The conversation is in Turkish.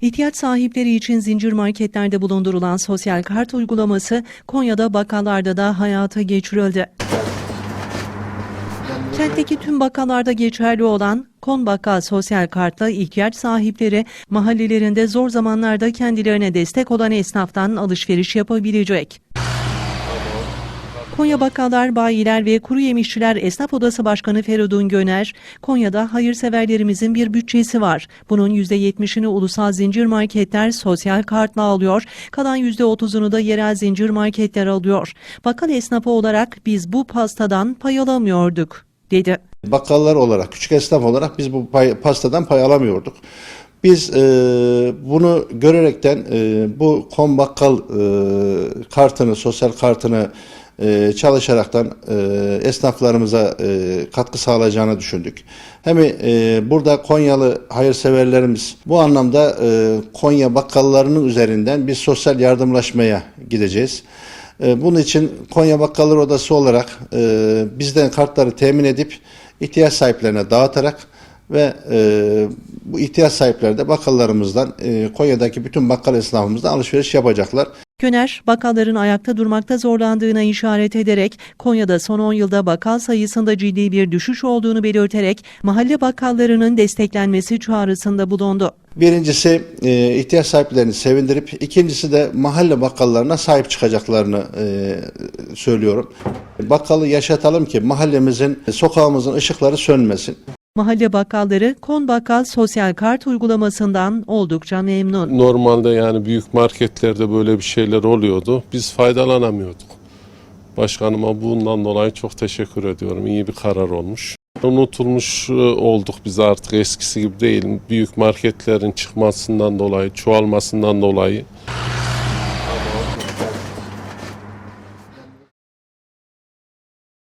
İhtiyaç sahipleri için zincir marketlerde bulundurulan sosyal kart uygulaması Konya'da bakkallarda da hayata geçirildi. Kentteki tüm bakkallarda geçerli olan Kon Bakkal sosyal kartla ihtiyaç sahipleri mahallelerinde zor zamanlarda kendilerine destek olan esnaftan alışveriş yapabilecek. Konya Bakkallar, Bayiler ve Kuru Yemişçiler Esnaf Odası Başkanı Feridun Göner, Konya'da hayırseverlerimizin bir bütçesi var. Bunun %70'ini ulusal zincir marketler sosyal kartla alıyor, kalan %30'unu da yerel zincir marketler alıyor. Bakkal esnafı olarak biz bu pastadan pay alamıyorduk, dedi. Bakkallar olarak, küçük esnaf olarak biz bu pay, pastadan pay alamıyorduk. Biz e, bunu görerekten e, bu kom bakkal e, kartını, sosyal kartını e, çalışaraktan e, esnaflarımıza e, katkı sağlayacağını düşündük. Hem burada Konyalı hayırseverlerimiz bu anlamda Konya bakkallarının üzerinden bir sosyal yardımlaşmaya gideceğiz. Bunun için Konya Bakkallar Odası olarak bizden kartları temin edip ihtiyaç sahiplerine dağıtarak ve e, bu ihtiyaç sahipleri de bakkallarımızdan e, Konya'daki bütün bakkal esnafımızdan alışveriş yapacaklar. Göner, bakkalların ayakta durmakta zorlandığına işaret ederek Konya'da son 10 yılda bakkal sayısında ciddi bir düşüş olduğunu belirterek mahalle bakkallarının desteklenmesi çağrısında bulundu. Birincisi e, ihtiyaç sahiplerini sevindirip ikincisi de mahalle bakkallarına sahip çıkacaklarını e, söylüyorum. Bakkalı yaşatalım ki mahallemizin, sokağımızın ışıkları sönmesin. Mahalle bakkalları Kon Bakkal sosyal kart uygulamasından oldukça memnun. Normalde yani büyük marketlerde böyle bir şeyler oluyordu. Biz faydalanamıyorduk. Başkanıma bundan dolayı çok teşekkür ediyorum. İyi bir karar olmuş. Unutulmuş e, olduk biz artık eskisi gibi değil. Büyük marketlerin çıkmasından dolayı, çoğalmasından dolayı